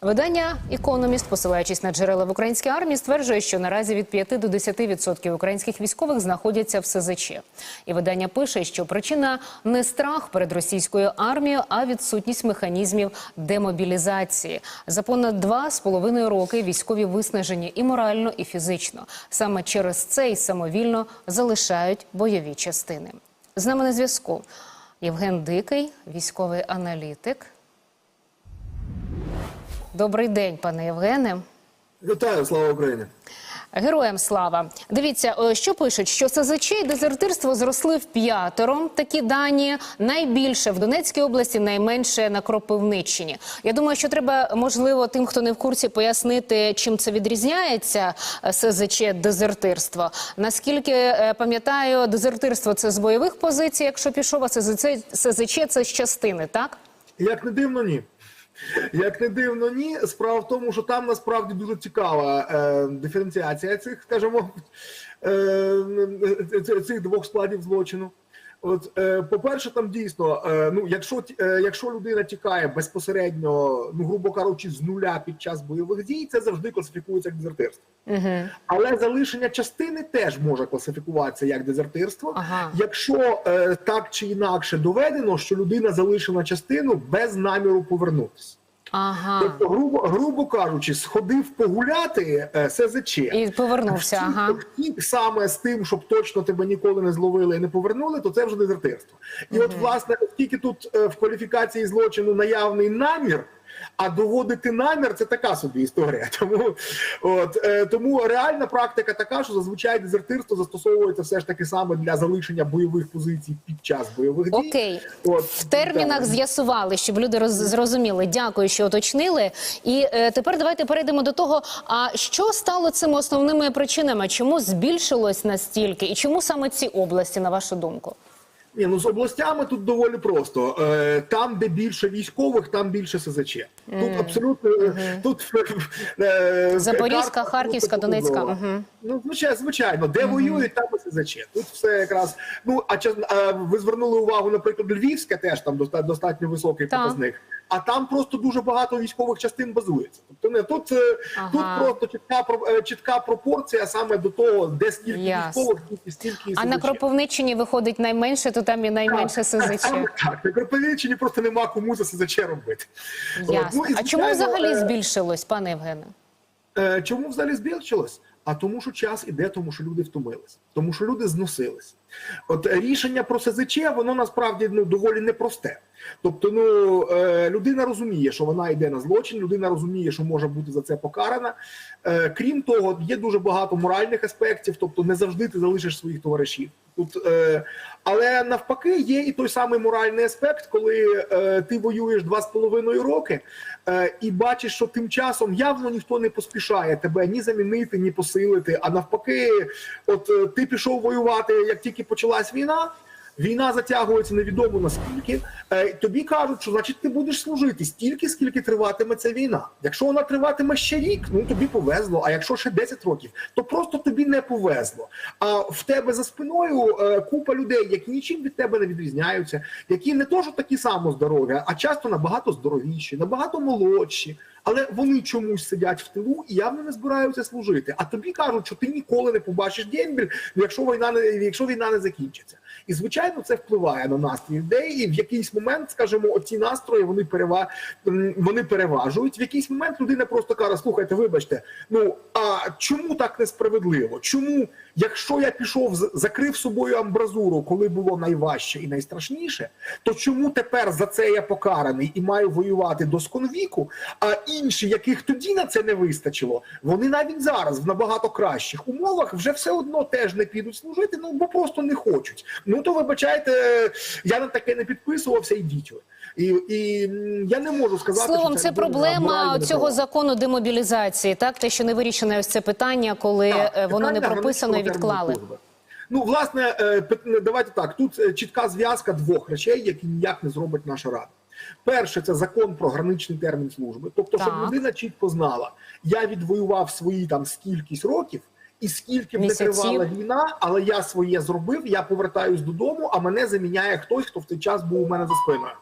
Видання Економіст, посилаючись на джерела в українській армії, стверджує, що наразі від 5 до 10% українських військових знаходяться в СЗЧ. І видання пише, що причина не страх перед російською армією, а відсутність механізмів демобілізації. За понад два з половиною роки військові виснажені і морально, і фізично. Саме через це й самовільно залишають бойові частини. З нами на зв'язку Євген Дикий, військовий аналітик. Добрий день, пане Євгене. Вітаю, слава Україні. Героям слава. Дивіться, е, що пишуть, що СЗЧ і дезертирство зросли в п'ятеро. Такі дані найбільше в Донецькій області, найменше на Кропивниччині. Я думаю, що треба можливо тим, хто не в курсі, пояснити, чим це відрізняється е, СЗЧ дезертирство. Наскільки е, пам'ятаю, дезертирство це з бойових позицій, якщо пішов, а СЗЧ, СЗЧ це з частини, так? Як не дивно, ні. Як не дивно, ні. Справа в тому, що там насправді дуже цікава е, диференціація цих, скажімо, е, цих двох складів злочину. От, е, по-перше, там дійсно, е, ну, якщо, е, якщо людина тікає безпосередньо, ну, грубо кажучи, з нуля під час бойових дій, це завжди класифікується як дезертирство. Угу. Але залишення частини теж може класифікуватися як дезертирство, Ага. якщо е, так чи інакше доведено, що людина залишила частину без наміру повернутися. Ага. Тобто, грубо, грубо кажучи, сходив погуляти е, СЗЧ. І повернувся. Втік- Ага. втік саме з тим, щоб точно тебе ніколи не зловили і не повернули, то це вже дезертирство. І от, власне, оскільки тут е, в кваліфікації злочину наявний намір. А доводити намір це така собі історія. Тому от е, тому реальна практика така, що зазвичай дезертирство застосовується все ж таки саме для залишення бойових позицій під час бойових дій. Окей. От В термінах так. з'ясували, щоб люди роз- зрозуміли. Дякую, що уточнили. І е, тепер давайте перейдемо до того, а що стало цими основними причинами? Чому збільшилось настільки? І чому саме ці області, на вашу думку? Ні, ну з областями тут доволі просто. Е, там, де більше військових, там більше СЗЧ. Тут абсолютно е, тут е, Запорізька, карта Харківська, Донецька. Угу. Ну, звичайно, звичайно, де воюють, там і СЗЧ. Тут все якраз. Ну а ви звернули увагу, наприклад, Львівське теж там достатньо високий Так. показник. А там просто дуже багато військових частин базується. Тобто не тут, е, Ага. тут просто чітка е, чітка пропорція саме до того, де скільки Ясно. військових, стільки стільки А на. Кропивниччині виходить найменше, то там і найменше СЗЧ. Саме Так, на Кропивниччині просто нема кому за СЗЧ робити. От, ну, і, А чому взагалі е, збільшилось, пане Євгене? Чому взагалі збільшилось? А тому, що час іде, тому що люди втомились, тому що люди зносились. От е, рішення про СЗЧ, воно насправді ну доволі непросте. Тобто, ну е, людина розуміє, що вона йде на злочин, людина розуміє, що може бути за це покарана. Е, Крім того, є дуже багато моральних аспектів, тобто не завжди ти залишиш своїх товаришів. Тут, е, але навпаки, є і той самий моральний аспект, коли е, ти воюєш два з половиною роки е, і бачиш, що тим часом явно ніхто не поспішає тебе ні замінити, ні посилити. А навпаки, от е, ти пішов воювати, як тільки почалась війна. Війна затягується невідомо наскільки. Е, тобі кажуть, що значить ти будеш служити стільки, скільки триватиме ця війна. Якщо вона триватиме ще рік, ну тобі повезло. А якщо ще 10 років, то просто тобі не повезло. А в тебе за спиною е, купа людей, які нічим від тебе не відрізняються, які не то, що такі само здорові, а часто набагато здоровіші, набагато молодші. Але вони чомусь сидять в тилу і явно не збираються служити. А тобі кажуть, що ти ніколи не побачиш дембіль, якщо війна не якщо війна не закінчиться. І звичайно, це впливає на настрій людей. І в якийсь момент, скажімо, оці настрої вони перева... вони переважують. В якийсь момент людина просто каже: слухайте, вибачте, ну а чому так несправедливо? Чому, якщо я пішов закрив собою амбразуру, коли було найважче і найстрашніше, то чому тепер за це я покараний і маю воювати до сконвіку? А інші, яких тоді на це не вистачило, вони навіть зараз в набагато кращих умовах вже все одно теж не підуть служити, ну бо просто не хочуть. Ну то вибачайте, я на таке не підписувався, ідіть ви. І, і я не можу сказати, Словом, що це людина проблема цього закону демобілізації, так те, що не вирішене ось це питання, коли Так, е, воно не прописано і відклали. Ну, власне, е, давайте так. Тут е, чітка зв'язка двох речей, які ніяк не зробить наша рада. Перше, це закон про граничний термін служби. Тобто, щоб людина чітко знала, я відвоював свої там скількись років. І скільки б не тривала війна, але я своє зробив, я повертаюсь додому, а мене заміняє хтось, хто в той час був у мене за спиною.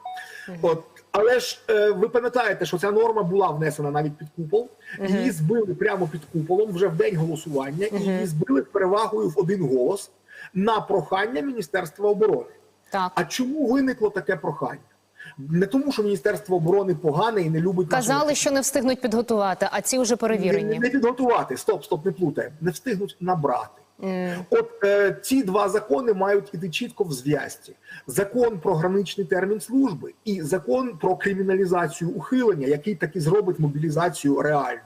От Але ж е, ви пам'ятаєте, що ця норма була внесена навіть під купол, її збили прямо під куполом вже в день голосування, і її збили перевагою в один голос на прохання Міністерства оборони. Так. А чому виникло таке прохання? Не тому, що Міністерство оборони погане і не любить нашу Казали, що не встигнуть підготувати, а ці вже не, перевірені. не підготувати. Стоп, стоп, не плутає, Не встигнуть набрати. От е, ці два закони мають іти чітко в зв'язці: закон про граничний термін служби і закон про криміналізацію ухилення, який таки зробить мобілізацію реальною.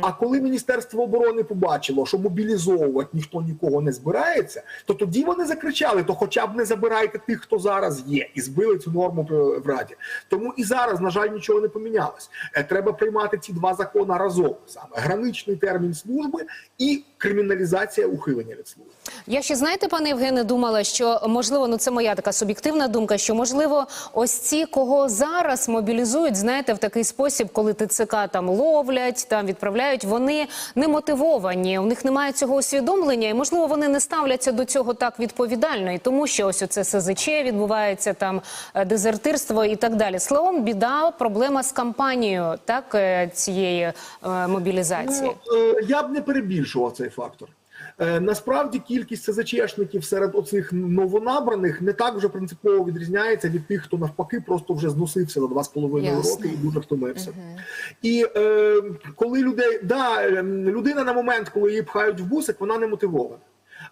А коли Міністерство оборони побачило, що мобілізовувати ніхто нікого не збирається, то тоді вони закричали: то хоча б не забирайте тих, хто зараз є, і збили цю норму в раді. Тому і зараз, на жаль, нічого не помінялось. Е, Треба приймати ці два закони разом: саме граничний термін служби і криміналізація ухилення від служби. Я ще знаєте, пане Євгене, думала, що можливо, ну це моя така суб'єктивна думка, що можливо, ось ці, кого зараз мобілізують, знаєте, в такий спосіб, коли ТЦК там ловлять, там відправляють, вони не мотивовані, у них немає цього усвідомлення, і можливо вони не ставляться до цього так відповідально, і тому що ось оце СЗЧ відбувається там е, дезертирство і так далі. Словом, біда, проблема з кампанією так е, цієї е, мобілізації. Ну, я б не перебільшував цей фактор. Е, Насправді кількість СЗЧшників серед оцих новонабраних не так вже принципово відрізняється від тих, хто навпаки просто вже зносився за два з половиною Ясно. роки і дуже втомився. І е, коли людей да е, людина на момент, коли її пхають в бусик, вона не мотивована.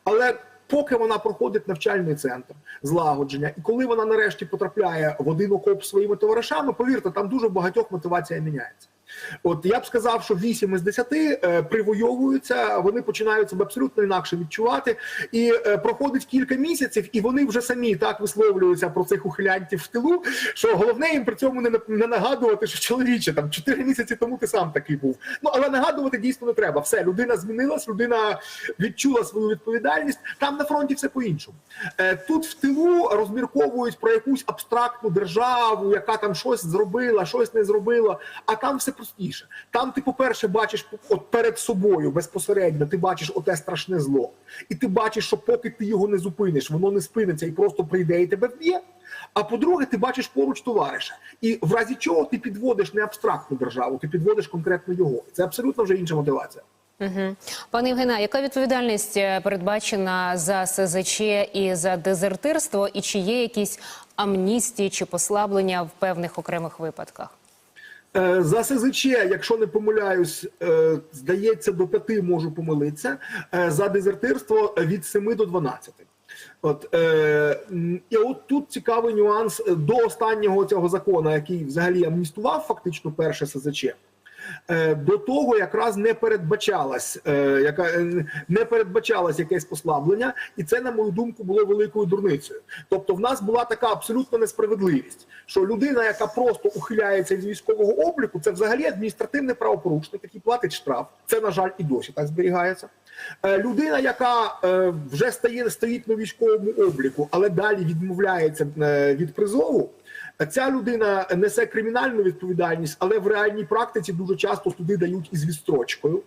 Але поки вона проходить навчальний центр злагодження, і коли вона нарешті потрапляє в один окоп зі своїми товаришами, повірте, там дуже багатьох мотивація міняється. От я б сказав, що 8 із 10 е, привойовуються, вони починають себе абсолютно інакше відчувати, і е, проходить кілька місяців, і вони вже самі так висловлюються про цих ухилянтів в тилу, що головне їм при цьому не, не нагадувати, що чоловіче там 4 місяці тому ти сам такий був. Ну але нагадувати дійсно не треба. Все, людина змінилась, людина відчула свою відповідальність. Там на фронті все по-іншому. Е, Тут в тилу розмірковують про якусь абстрактну державу, яка там щось зробила, щось не зробила. А там все простіше. Там ти, по-перше, бачиш от перед собою безпосередньо, ти бачиш оте страшне зло, і ти бачиш, що поки ти його не зупиниш, воно не спиниться і просто прийде і тебе вб'є. А по-друге, ти бачиш поруч товариша, і в разі чого ти підводиш не абстрактну державу, ти підводиш конкретно його. Це абсолютно вже інша мотивація. Угу. Пане Євгена, яка відповідальність е, передбачена за СЗЧ і за дезертирство, і чи є якісь амністії чи послаблення в певних окремих випадках? Е, За СЗЧ, якщо не помиляюсь, е, здається, до п'яти можу помилитися. Е, За дезертирство від 7 до 12. От е, і от тут цікавий нюанс до останнього цього закону, який взагалі амністував фактично перше СЗЧ. Е, До того якраз не передбачалось, е, яка е, не передбачалось якесь послаблення, і це, на мою думку, було великою дурницею. Тобто, в нас була така абсолютна несправедливість, що людина, яка просто ухиляється від військового обліку, це взагалі адміністративний правопорушник, який платить штраф. Це на жаль і досі так зберігається. Людина, яка вже стає стоїть на військовому обліку, але далі відмовляється від призову. Ця людина несе кримінальну відповідальність, але в реальній практиці дуже часто туди дають із відстрочкою.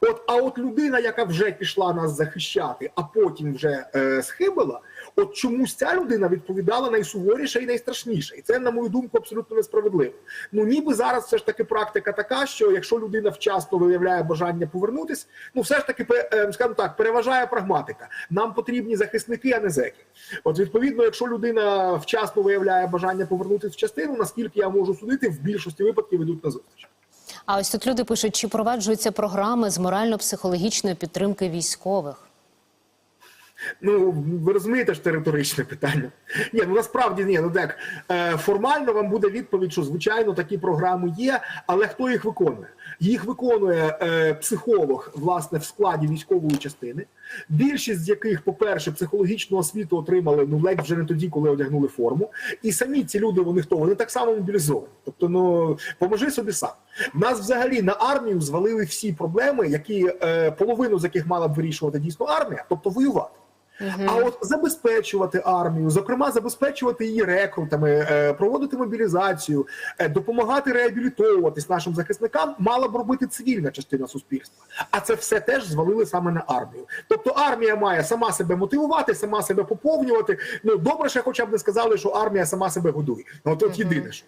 От, а от людина, яка вже пішла нас захищати, а потім вже е, схибила, от чомусь ця людина відповідала найсуворіше і найстрашніше. І це, на мою думку, абсолютно несправедливо. Ну ніби зараз все ж таки практика така, що якщо людина вчасно виявляє бажання повернутись, ну все ж таки, е, скажімо так, переважає прагматика. Нам потрібні захисники, а не зеки. От відповідно, якщо людина вчасно виявляє бажання повернутись в частину, наскільки я можу судити, в більшості випадків йдуть на зустріч. А ось тут люди пишуть, чи проваджуються програми з морально-психологічної підтримки військових? Ну, ви розумієте, ж це риторичне питання. Ні, ну насправді ні, ну так е, формально вам буде відповідь, що звичайно такі програми є, але хто їх виконує? Їх виконує е, психолог, власне, в складі військової частини. Більшість з яких, по-перше, психологічну освіту отримали ну ледь вже не тоді, коли одягнули форму. І самі ці люди, вони хто? Вони так само мобілізовані. Тобто, ну поможи собі сам. Нас взагалі на армію звалили всі проблеми, які е, половину з яких мала б вирішувати дійсно армія, тобто воювати. А от забезпечувати армію, зокрема, забезпечувати її рекрутами, е, проводити мобілізацію, е, допомагати реабілітовуватись нашим захисникам, мала б робити цивільна частина суспільства. А це все теж звалили саме на армію. Тобто армія має сама себе мотивувати, сама себе поповнювати. Ну добре, ще хоча б не сказали, що армія сама себе годує. Ну, от, от єдине що.